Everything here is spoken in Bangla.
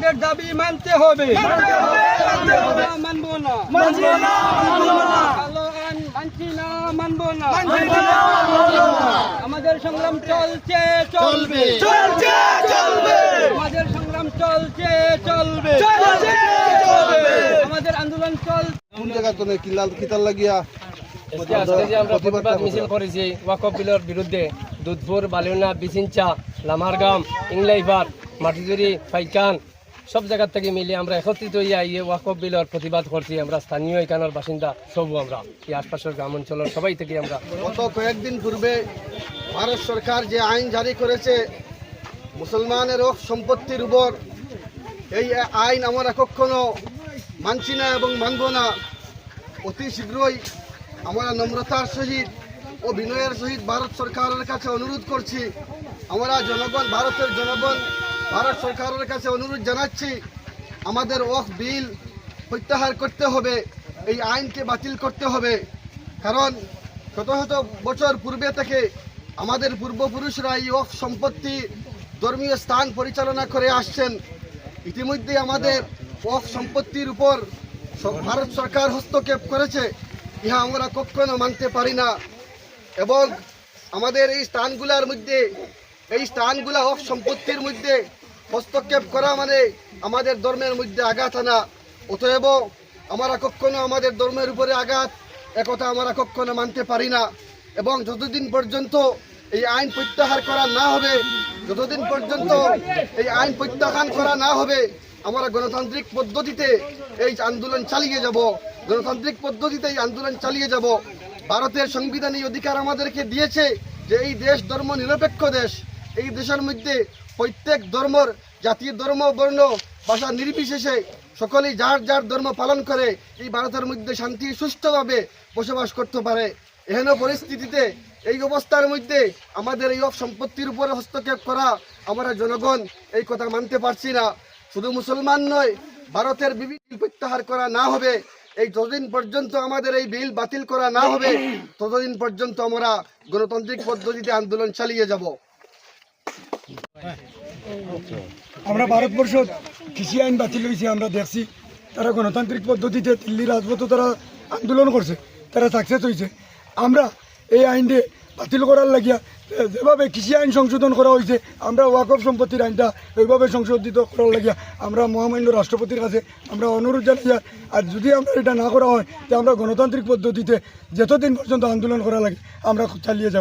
আমাদের দাবি মানতে হবে। মানবো না। আইন মানছি না মানবো না। আমাদের সংগ্রাম চলছে চলবে। চলছে চলবে। আমাদের সংগ্রাম চলছে চলবে। চলবে। আমাদের আন্দোলন চল কোন জায়গা তো কিতাল লাগিয়া আজকে আজকে যে আমরা প্রতিবাদ মিছিল করেছি ওয়াকফ বিলের বিরুদ্ধে দুধপুর বালিউনা বিচিনচা লামারগাম ইংলাইবার মাটিজুরি ফাইকান সব জায়গা থেকে মিলে আমরা একত্রিত হইয়া ইয়ে ওয়াকফ বিলের প্রতিবাদ করছি। আমরা স্থানীয় এখানের বাসিন্দা সব আমরা। এই আশপাশের গ্রাম অঞ্চলের সবাই থেকে আমরা গত কয়েকদিন পূর্বে ভারত সরকার যে আইন জারি করেছে মুসলমানের সম্পত্তির উপর, এই আইন আমরা কখনো মানছি না এবং মানব না। অতি শীঘ্রই আমরা নম্রতার সহিত ও বিনয়ের সহিত ভারত সরকারের কাছে অনুরোধ করছি, আমরা জনগণ, ভারতের জনগণ ভারত সরকারের কাছে অনুরোধ জানাচ্ছি, আমাদের ওয়াক বিল প্রত্যাহার করতে হবে, এই আইনকে বাতিল করতে হবে। কারণ শত শত বছর পূর্বে থেকে আমাদের পূর্বপুরুষরা এই ওয়াক সম্পত্তি ধর্মীয় স্থান পরিচালনা করে আসছেন। ইতিমধ্যে আমাদের ওয়াক সম্পত্তির উপর ভারত সরকার হস্তক্ষেপ করেছে, ইহা আমরা কখনো মানতে পারি না। এবং আমাদের এই স্থানগুলোর মধ্যে এই স্থানগুলা হক সম্পত্তির মধ্যে হস্তক্ষেপ করা মানে আমাদের ধর্মের মধ্যে আঘাত আনা। অতএব আমরা কখনো আমাদের ধর্মের উপরে আঘাত, একথা আমরা কখনো মানতে পারি না। এবং যতদিন পর্যন্ত এই আইন প্রত্যাহার করা না হবে, যতদিন পর্যন্ত এই আইন প্রত্যাখ্যান করা না হবে, আমরা গণতান্ত্রিক পদ্ধতিতে এই আন্দোলন চালিয়ে যাব। গণতান্ত্রিক পদ্ধতিতে এই আন্দোলন চালিয়ে যাব। ভারতের সংবিধান অধিকার আমাদেরকে দিয়েছে যে এই দেশ ধর্ম নিরপেক্ষ দেশ। এই দেশের মধ্যে প্রত্যেক ধর্মর জাতি ধর্ম, বর্ণ, ভাষা নির্বিশেষে সকলেই যার যার ধর্ম পালন করে এই ভারতের মধ্যে শান্তি সুষ্ঠুভাবে বসবাস করতে পারে। এহেন পরিস্থিতিতে এই অবস্থার মধ্যে আমাদের এই সম্পত্তির উপরে হস্তক্ষেপ করা আমরা জনগণ এই কথা মানতে পারছি না। শুধু মুসলমান নয়, ভারতের বিভিন্ন প্রত্যাহার করা না হবে, এই যতদিন পর্যন্ত আমাদের এই বিল বাতিল করা না হবে, ততদিন পর্যন্ত আমরা গণতান্ত্রিক পদ্ধতিতে আন্দোলন চালিয়ে যাব। আমরা ভারতবর্ষ কৃষি আইন বাতিল হয়েছে, আমরা দেখছি। তারা গণতান্ত্রিক পদ্ধতিতে দিল্লি রাজপথে তারা আন্দোলন করছে, তারা সাকসেস হয়েছে। আমরা এই আইনটি বাতিল করার লাগিয়া, যেভাবে কৃষি আইন সংশোধন করা হয়েছে, আমরা ওয়াকফ সম্পত্তির আইনটা ওইভাবে সংশোধিত করার লাগিয়া, আমরা মহামান্য রাষ্ট্রপতির কাছে আমরা অনুরোধ জানাই আর যদি আমরা এটা না করা হয় যে আমরা গণতান্ত্রিক পদ্ধতিতে যতদিন পর্যন্ত আন্দোলন করা লাগে, আমরা চালিয়ে যাব।